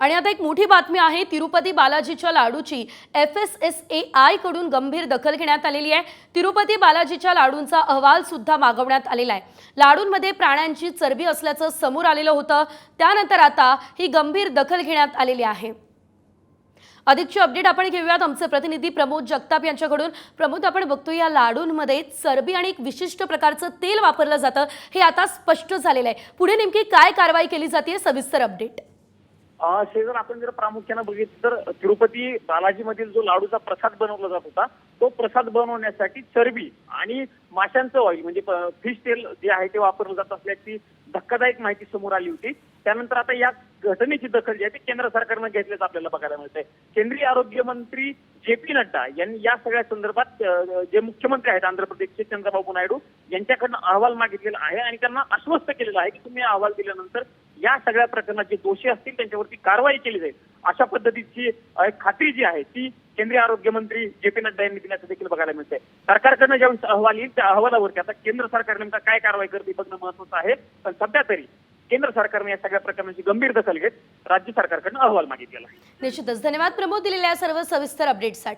आणि आता एक मोठी बातमी आहे तिरुपती बालाजीच्या लाडूची. एफ एस एस ए आयकडून गंभीर दखल घेण्यात आलेली आहे. तिरुपती बालाजीच्या लाडूंचा अहवाल सुद्धा मागवण्यात आलेला आहे. लाडूंमध्ये प्राण्यांची चरबी असल्याचं समोर आलेलं होतं. त्यानंतर आता ही गंभीर दखल घेण्यात आलेली आहे. अधिकची अपडेट आपण घेऊयात. आमचे प्रतिनिधी प्रमोद जगताप यांच्याकडून. प्रमोद आपण बघतो या लाडूंमध्ये चरबी आणि एक विशिष्ट प्रकारचं तेल वापरलं जातं. हे आता स्पष्ट झालेलं आहे. पुढे नेमकी काय कारवाई केली जाते? सविस्तर अपडेट. अं, जर आपण जर प्रामुख्यानं बघितलं तर तिरुपती बालाजीमधील जो लाडूचा प्रसाद बनवला जात होता तो प्रसाद बनवण्यासाठी चरबी आणि माशांचं ऑइल म्हणजे फिश तेल जे आहे ते वापरलं जात असल्याची धक्कादायक माहिती समोर आली होती. त्यानंतर आता या घटनेची दखल जी आहे ती केंद्र सरकारनं घेतल्याचं आपल्याला बघायला मिळतंय. केंद्रीय आरोग्य मंत्री जे पी नड्डा यांनी या सगळ्या संदर्भात जे मुख्यमंत्री आहेत आंध्र प्रदेशचे चंद्रबाबू नायडू यांच्याकडनं अहवाल मागितलेला आहे आणि त्यांना आश्वस्त केलेलं आहे की तुम्ही अहवाल दिल्यानंतर या सगळ्या प्रकरणात जे दोषी असतील त्यांच्यावरती कारवाई केली जाईल. अशा पद्धतीची एक खात्री जी आहे ती केंद्रीय आरोग्य मंत्री जे पी नड्डा यांनी दिल्याचं देखील बघायला मिळतंय. सरकारकडनं ज्यावेळेस अहवाल येईल त्या अहवालावरती आता केंद्र सरकार नेमका काय कारवाई करते बघणं महत्वाचं आहे. पण सध्या तरी केंद्र सरकारने या सगळ्या प्रकरणाची गंभीर दखल घेत राज्य सरकारकडनं अहवाल मागितलेला निश्चितच. धन्यवाद. प्रमोद दिलेल्या सर्व सविस्तर अपडेटसाठी